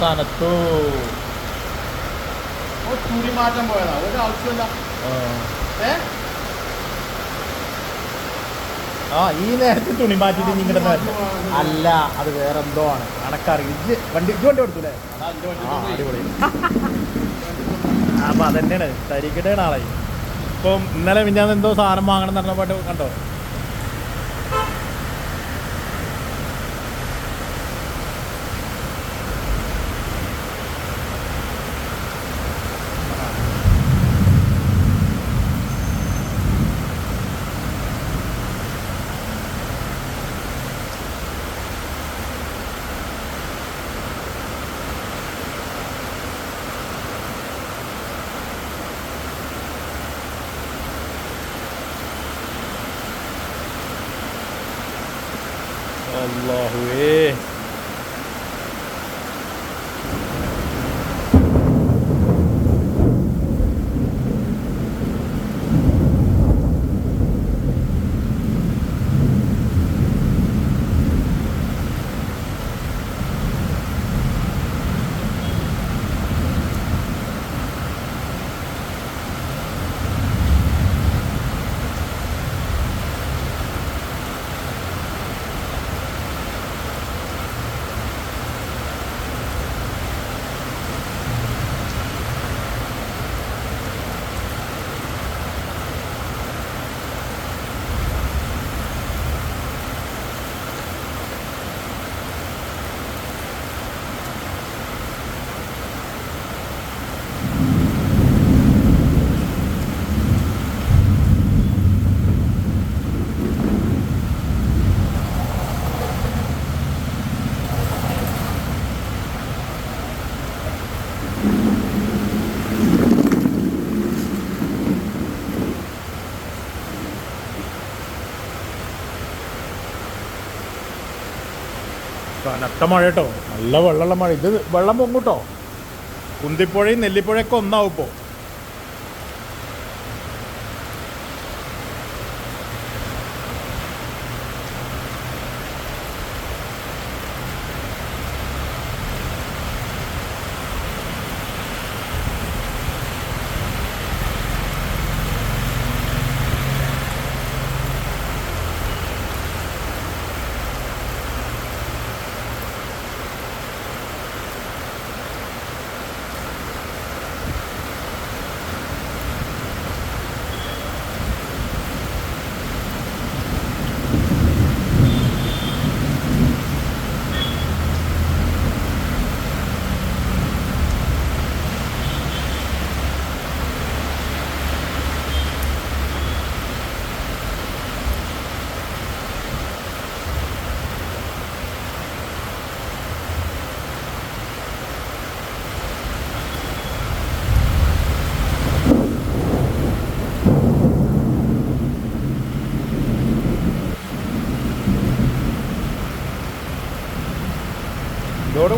കനത്തു മാറ്റം പോയതാ. ഒരു ആവശ്യമില്ല ആ. ഈ നേരത്തെ തുണി മാറ്റിട്ട് നിങ്ങളുടെ അല്ല അത് വേറെ എന്തോ ആണ് കണക്കറിയും ഇജ്ജ് വണ്ടി ഇജ്ജ് വണ്ടി കൊടുത്തൂലേ ആ. അടിപൊളി. അപ്പൊ അതന്നെയാണ്. തരിക്കട്ടെ ആളായി. ഇപ്പം ഇന്നലെ പിന്നെ എന്തോ സാധനം വാങ്ങണം എന്ന് പാട്ട് പാട്ട് കണ്ടോ അല്ലാഹുവേ കനത്ത മഴ കേട്ടോ നല്ല വെള്ളമുള്ള മഴ. ഇത് വെള്ളം പൊങ്ങൂട്ടോ കുന്തിപ്പുഴയും നെല്ലിപ്പുഴയൊക്കെ ഒന്നാവും ഇപ്പോൾ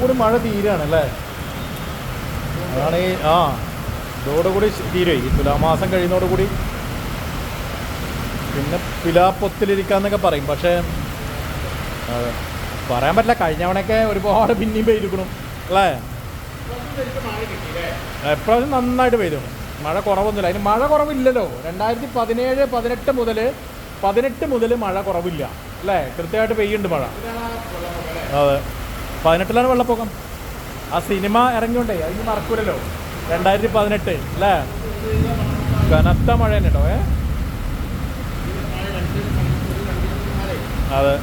ഇതോടുകൂടി മഴ തീരാണ് അല്ലേ? അതാണ് ഈ ആ ഇതോടുകൂടി തീരുവേ. ഈ തുലാമാസം കഴിയുന്നതോടുകൂടി പിന്നെ പിലാപ്പൊത്തിലിരിക്കാന്നൊക്കെ പറയും. പക്ഷേ പറയാൻ പറ്റില്ല. കഴിഞ്ഞവണൊക്കെ ഒരുപാട് പിന്നെയും പെയ്തിരിക്കണം അല്ലേ? എപ്രാവശ്യം നന്നായിട്ട് പെയ്തു. മഴ കുറവൊന്നുമില്ല. അതിന് മഴ കുറവില്ലല്ലോ. രണ്ടായിരത്തി പതിനേഴ് പതിനെട്ട് മുതൽ പതിനെട്ട് മുതൽ മഴ കുറവില്ല അല്ലേ? കൃത്യമായിട്ട് പെയ്യുന്നുണ്ട് മഴ. അതെ. പതിനെട്ടിലാണ് വെള്ളപ്പൊക്കം. ആ സിനിമ ഇറങ്ങിയോണ്ടേ അതിന് മറക്കൂലല്ലോ. രണ്ടായിരത്തി പതിനെട്ട് അല്ലേ? കനത്ത മഴ തന്നെ കേട്ടോ ഏ? അതെ.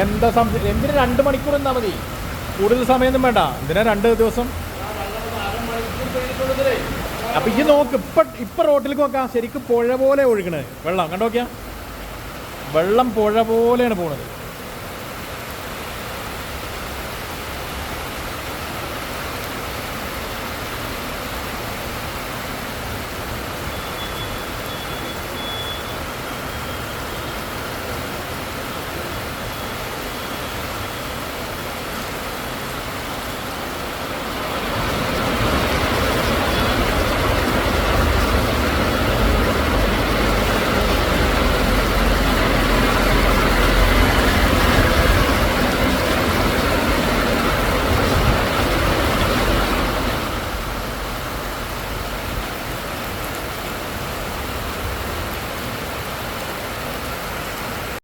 എന്താ സംശയം എന്തിനു രണ്ട് മണിക്കൂർ എന്നാ മതി? കൂടുതൽ സമയമൊന്നും വേണ്ട. എന്തിനാ രണ്ട് ദിവസം? അപ്പൊ ഈ നോക്ക് ഇപ്പൊ ഇപ്പൊ റോട്ടിലേക്ക് നോക്കാം. ശരിക്കും പുഴ പോലെ ഒഴുകണേ വെള്ളം. കണ്ടോക്കിയാ? വെള്ളം പുഴ പോലെയാണ് പോണത്.